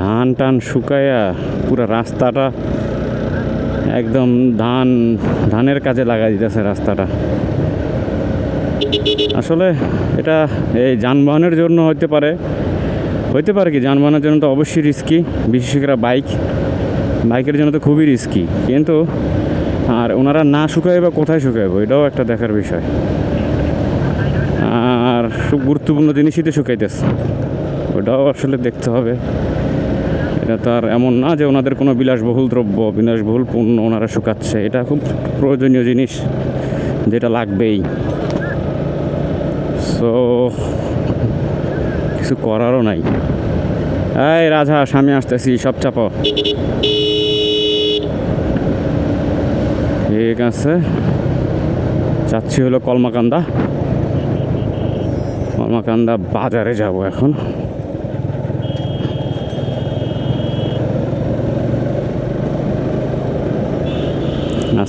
ধান টান শুকায়া পুরো রাস্তাটা একদম ধান, ধানের কাজে লাগাই দিতেছে রাস্তাটা। আসলে এটা এই যানবাহনের জন্য হতে পারে। হইতে পারে কি, যানবাহনের জন্য তো অবশ্যই রিস্কি বিশেষ করে বাইক বাইকের জন্য তো খুবই রিস্কি কিন্তু আর ওনারা না শুকায় বা কোথায় শুকাইব? এটাও একটা দেখার বিষয়। আর খুব গুরুত্বপূর্ণ জিনিসই তো শুকাইতেছে। ওটাও আসলে দেখতে হবে। এটা তো আর এমন না যে ওনাদের কোনো বিলাসবহুল দ্রব্য, বিলাসবহুল পণ্য ওনারা শুকাচ্ছে। এটা খুব প্রয়োজনীয় জিনিস যেটা লাগবেই। সো কিছু করারও নাই। এই রাজা, স্বামী আসতেছি, সব চাপ। ঠিক আছে। যাচ্ছি হলো কলমাকান্দা। কলমাকান্দা বাজারে যাব এখন।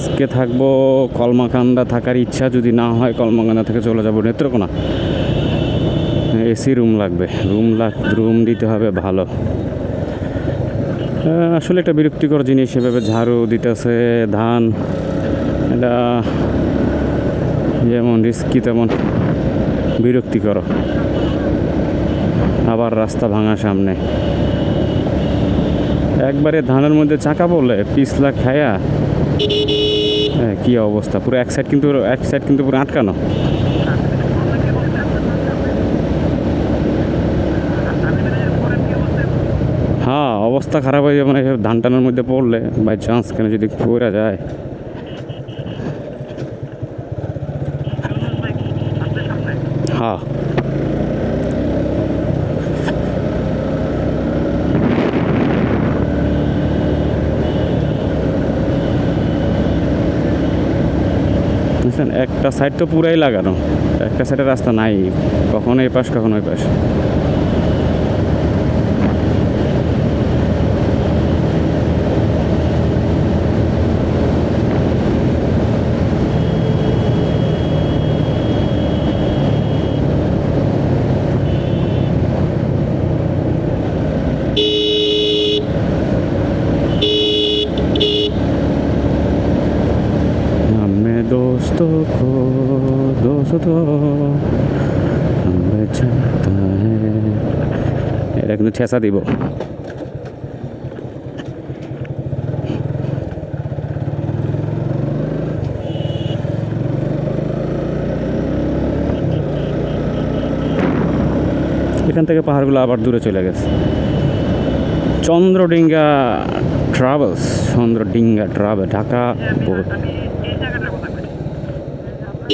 আজকে থাকব কলমাকান্দা থাকার ইচ্ছা, যদি না হয় কলমাকান্দা থেকে চলে যাব নেত্রকোনা। এসি রুম লাগবে, রুম লাগ, রুম দিতে হবে ভালো। আসলে একটা বিরক্তিকর জিনিস, এভাবে ঝাড়ু দিতেছে, ধান, এটা যেমন রিস্কি তেমন বিরক্তিকর। আবার রাস্তা ভাঙা সামনে। একবারে ধানের মধ্যে চাকা বলে পিছলা খায়া হ্যাঁ কী অবস্থা? পুরো এক সাইড কিন্তু, এক সাইড কিন্তু পুরো আটকানো? হ্যাঁ অবস্থা খারাপ হয়ে যাবে মানে ধান টানের মধ্যে পড়লে বাই চান্স কেন যদি পড়া যায়? হ্যাঁ। একটা সাইড তো পুরাই লাগানো। একটা সাইডে রাস্তা নাই, কখনো এই পাশ কখনো ওই পাশ हमें दोस्तों को दोस्तों हमें चाहता है এটা কিন্তু ছেঁচা দিব এখান থেকে পাহাড়গুলো আবার দূরে চলে গেছে Chandradinga travels Chandradinga travel Dhaka board